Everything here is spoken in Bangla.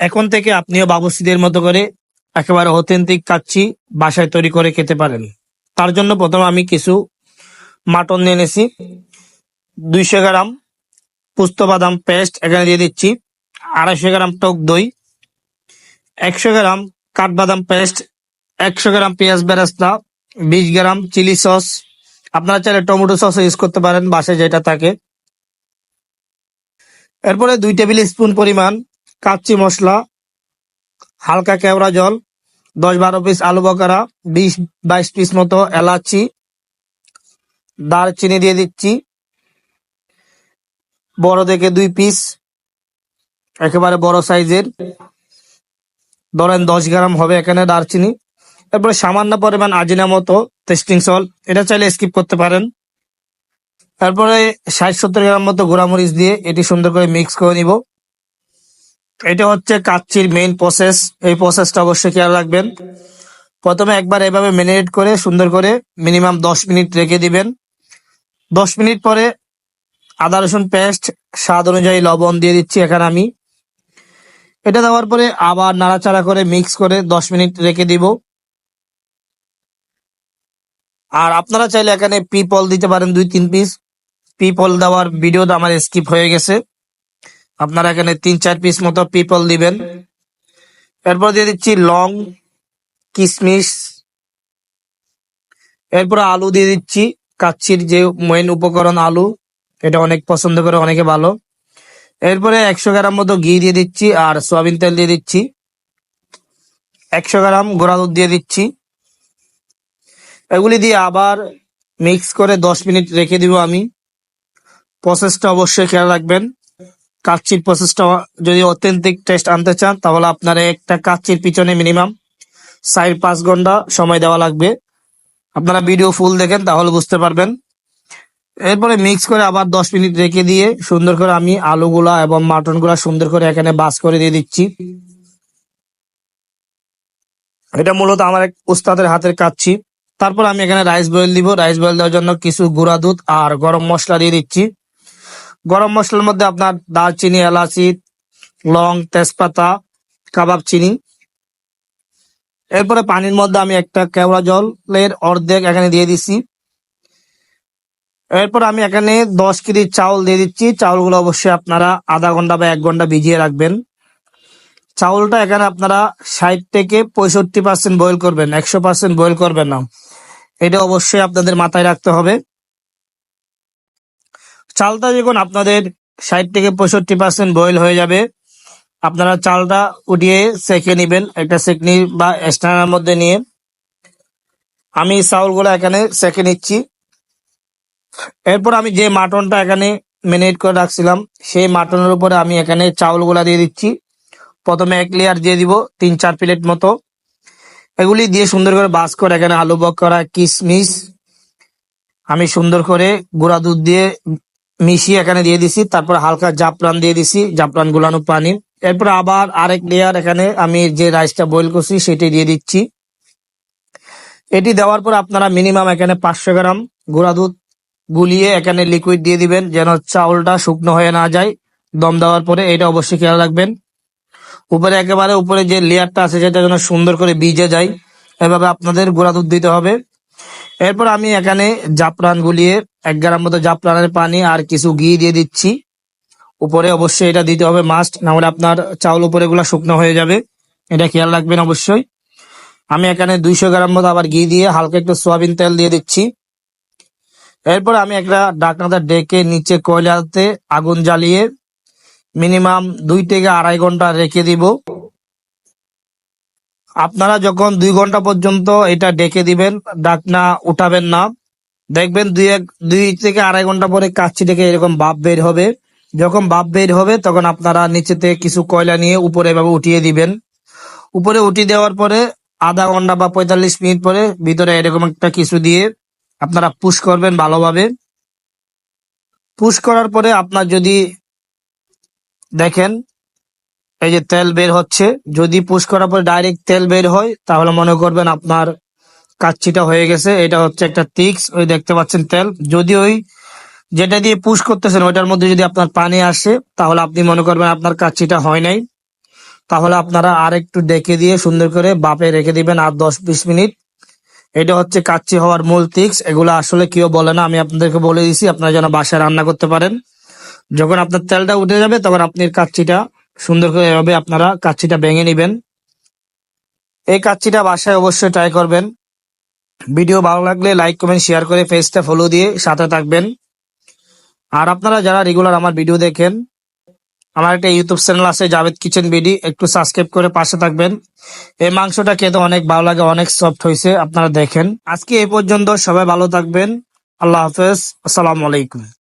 এখন থেকে আপনিও বাবুসিদের মতো করে একেবারে অথেন্টিক কাচ্চি বাসায় তৈরি করে খেতে পারেন। তার জন্য প্রথমে আমি কিছু মাটন নিয়ে এনেছি দুইশো গ্রাম পুস্ত বাদাম পেস্ট এখানে দিয়ে দিচ্ছি। আড়াইশো গ্রাম টক দই। একশো গ্রাম কাঠবাদাম পেস্ট। একশো গ্রাম পেঁয়াজ বেরাস্তা। বিশ গ্রাম চিলি সস। আপনারা চাইলে টমেটো সস ইউজ করতে পারেন বাসায় যেটা থাকে। এরপরে দুই টেবিল স্পুন পরিমাণ কাচ্চি মশলা, হালকা কেওড়া জল, দশ বারো পিস আলু বকারা বিশ, বাইশ পিস মতো এলাচি, দারচিনি দিয়ে দিচ্ছি। বড় থেকে দুই পিস একেবারে বড় সাইজের। ধরেন দশ গ্রাম হবে এখানে দারচিনি। এরপরে সামান্য পরিমাণ আজিনা মতো টেস্টিং সল এটা চাইলে স্কিপ করতে পারেন। তারপরে ষাট সত্তর গ্রাম মতো গোড়ামরিচ দিয়ে এটি সুন্দর করে মিক্স করে নিব। এটা হচ্ছে কাচ্চির মেইন প্রসেস এই প্রসেসটা অবশ্যই খেয়াল রাখবেন। প্রথমে একবার এভাবে ম্যারিনেট করে, সুন্দর করে মিনিমাম দশ মিনিট রেখে দিবেন। দশ মিনিট পরে আদা, রসুন পেস্ট স্বাদ অনুযায়ী লবণ দিয়ে দিচ্ছি এখানে আমি। এটা দেওয়ার পরে আবার নাড়াচাড়া করে মিক্স করে দশ মিনিট রেখে দিব। আর আপনারা চাইলে এখানে পিপল দিতে পারেন দুই, তিন পিস পিপল দেওয়ার ভিডিওটা আমার স্কিপ হয়ে গেছে। আপনারা এখানে তিন, চার পিস মতো পিপল দিবেন এরপর দিয়ে দিচ্ছি লং কিশমিশ এরপর আলু দিয়ে দিচ্ছি, কাচ্ছির যে মেইন উপকরণ আলু, এটা অনেক পছন্দ করে, অনেকে ভালো। এরপরে একশো গ্রাম মতো ঘি দিয়ে দিচ্ছি, আর সয়াবিন তেল দিয়ে দিচ্ছি। একশো গ্রাম গোড়া দুধ দিয়ে দিচ্ছি। এগুলি দিয়ে আবার মিক্স করে দশ মিনিট রেখে দিব আমি। প্রসেসটা অবশ্যই খেয়াল রাখবেন। কাচ্চির প্রসেসটা যদি অথেন্টিক টেস্ট আনতে চান, তাহলে আপনার একটা কাচ্চির পিছনে মিনিমাম চার পাঁচ ঘণ্টা সময় দেওয়া লাগবে। আপনারা ভিডিও ফুল দেখেন, তাহলে বুঝতে পারবেন। এরপরে মিক্স করে আবার দশ মিনিট রেখে দিয়ে সুন্দর করে আমি আলুগুলা এবং মাটনগুলা সুন্দর করে এখানে বাস করে দিয়ে দিচ্ছি। এটা মূলত আমার এক উস্তাদের হাতের কাচ্ছি। তারপর আমি এখানে রাইস বয়েল দিব। রাইস বয়েল দেওয়ার জন্য কিছু গুঁড়া দুধ আর গরম মশলা দিয়ে দিচ্ছি। গরম মশলার মধ্যে আপনার দারচিনি এলাচি লং তেজপাতা, কাবাব চিনি। এরপরে পানির মধ্যে আমি একটা কেওড়া জলের অর্ধেক এখানে দিয়ে দিচ্ছি এরপর আমি এখানে দশ কেজি চাউল দিয়ে দিচ্ছি। চাউলগুলো অবশ্যই আপনারা আধা ঘণ্টা বা এক ঘণ্টা ভিজিয়ে রাখবেন। চাউলটা এখানে আপনারা ষাট থেকে পঁয়ষট্টি পার্সেন্ট বয়েল করবেন, একশো পার্সেন্ট বয়েল করবেন না। এটা অবশ্যই আপনাদের মাথায় রাখতে হবে। চালটা যখন আপনাদের ষাট থেকে পঁয়ষট্টি পার্সেন্ট বয়েল হয়ে যাবে, আপনারা চালটা উঠিয়ে সেকে নেবেন, একটা সেকনি বা স্ট্যান্ডের মধ্যে নিয়ে। আমি চাউলগুলো এখানে সেকে নিচ্ছি। এরপর আমি যে মাটনটা এখানে ম্যারিনেট করে রাখছিলাম, সেই মাটনের উপরে আমি এখানে চাউলগুলা দিয়ে দিচ্ছি। প্রথমে এক লেয়ার দিয়ে দিব, তিন চার প্লেট মতো। এগুলি দিয়ে সুন্দর করে বাস করে এখানে আলু বকরা কিশমিশ, আমি সুন্দর করে গুঁড়া দুধ দিয়ে মিশিয়ে এখানে দিয়ে দিছি, তারপর হালকা জাফরান দিয়ে দিছি, জাফরান গুলানো পানি। এরপর আবার আরেক লেয়ার এখানে আমি যে রাইসটা বয়েল করছি, সেটি দিয়ে দিচ্ছি। এটি দেওয়ার পর আপনারা মিনিমাম এখানে পাঁচশো গ্রাম গুঁড়া দুধ গুলিয়ে এখানে লিকুইড দিয়ে দিবেন, যেন চাউলটা শুকনো হয়ে না যায়। দম দেওয়ার পরে এটা অবশ্যই খেয়াল রাখবেন। উপরে একেবারে উপরে যে লেয়ারটা আছে, সেটা যেন সুন্দর করে ভিজে যায়। এভাবে আপনাদের গুঁড়া দুধ দিতে হবে। এরপর আমি এখানে জাফরান গুলিয়ে এক গ্রাম মতো জাফরানের পানি আর কিছু ঘি দিয়ে দিচ্ছি। উপরে অবশ্যই এটা দিতে হবে মাস্ট, না হলে আপনার চাউল উপরে গুলা শুকনো হয়ে যাবে। এটা খেয়াল রাখবেন অবশ্যই। আমি এখানে দুইশো গ্রাম মতো আবার ঘি দিয়ে হালকা একটু সোয়াবিন তেল দিয়ে দিচ্ছি। এরপর আমি একটা ডাকনাটা ডেকে নিচে কয়লাতে আগুন জ্বালিয়ে মিনিমাম দুই থেকে আড়াই ঘণ্টা রেখে দিব। আপনারা যখন দুই ঘণ্টা পর্যন্ত এটা ডেকে দিবেন ডাকনা উঠাবেন না। দেখবেন দুই এক, দুই থেকে আড়াই ঘণ্টা পরে কাচ্ছি থেকে এরকম ভাপ বের হবে। যখন ভাপ বের হবে, তখন আপনারা নিচেতে কিছু কয়লা নিয়ে উপরে এভাবে উঠিয়ে দিবেন। উপরে উঠিয়ে দেওয়ার পরে আধা ঘণ্টা বা পঁয়তাল্লিশ মিনিট পরে ভিতরে এরকম একটা কিছু দিয়ে আপনারা পুশ করবেন ভালোভাবে। পুশ করার পরে আপনার যদি দেখেন, এই যে তেল বের হচ্ছে, যদি পুশ করার পরে ডাইরেক্ট তেল বের হয়, তাহলে মনে করবেন আপনার কাচ্ছিটা হয়ে গেছে, এটা হচ্ছে একটা টিক্স, ওই দেখতে পাচ্ছেন তেল। যদি ওই যেটা দিয়ে পুশ করতেছেন, ওইটার মধ্যে যদি আপনার পানি আসে, তাহলে আপনি মনে করবেন আপনার কাচ্ছিটা হয় নাই। তাহলে আপনারা আর একটু ডেকে দিয়ে সুন্দর করে বাপে রেখে দিবেন আর দশ, বিশ মিনিট। এটা হচ্ছে কাচ্চি হওয়ার মূল টিক্স, এগুলো আসলে কেউ বলে না, আমি আপনাদেরকে বলে দিছি, আপনারা যেন বাসায় রান্না করতে পারেন। যখন আপনার তেলটা উঠে যাবে, তখন আপনি কাচ্চিটা সুন্দর করে এভাবে আপনারা কাচ্চিটা ভেঙে নেবেন। এই কাচ্চিটা বাসায় অবশ্যই ট্রাই করবেন। ভিডিও ভালো লাগলে লাইক, কমেন্ট, শেয়ার করে পেজটা ফলো দিয়ে সাথে থাকবেন। আর আপনারা যারা রেগুলার আমার ভিডিও দেখেন, আমার একটা ইউটিউব চ্যানেল আছে জাভেদ কিচেন বিডি একটু সাবস্ক্রাইব করে পাশে থাকবেন। এই মাংসটা খেতে অনেক ভালো লাগে, অনেক সফট হয়েছে, আপনারা দেখেন। আজকে এই পর্যন্ত সবাই ভালো থাকবেন, আল্লাহ হাফেজ, আসসালামু আলাইকুম।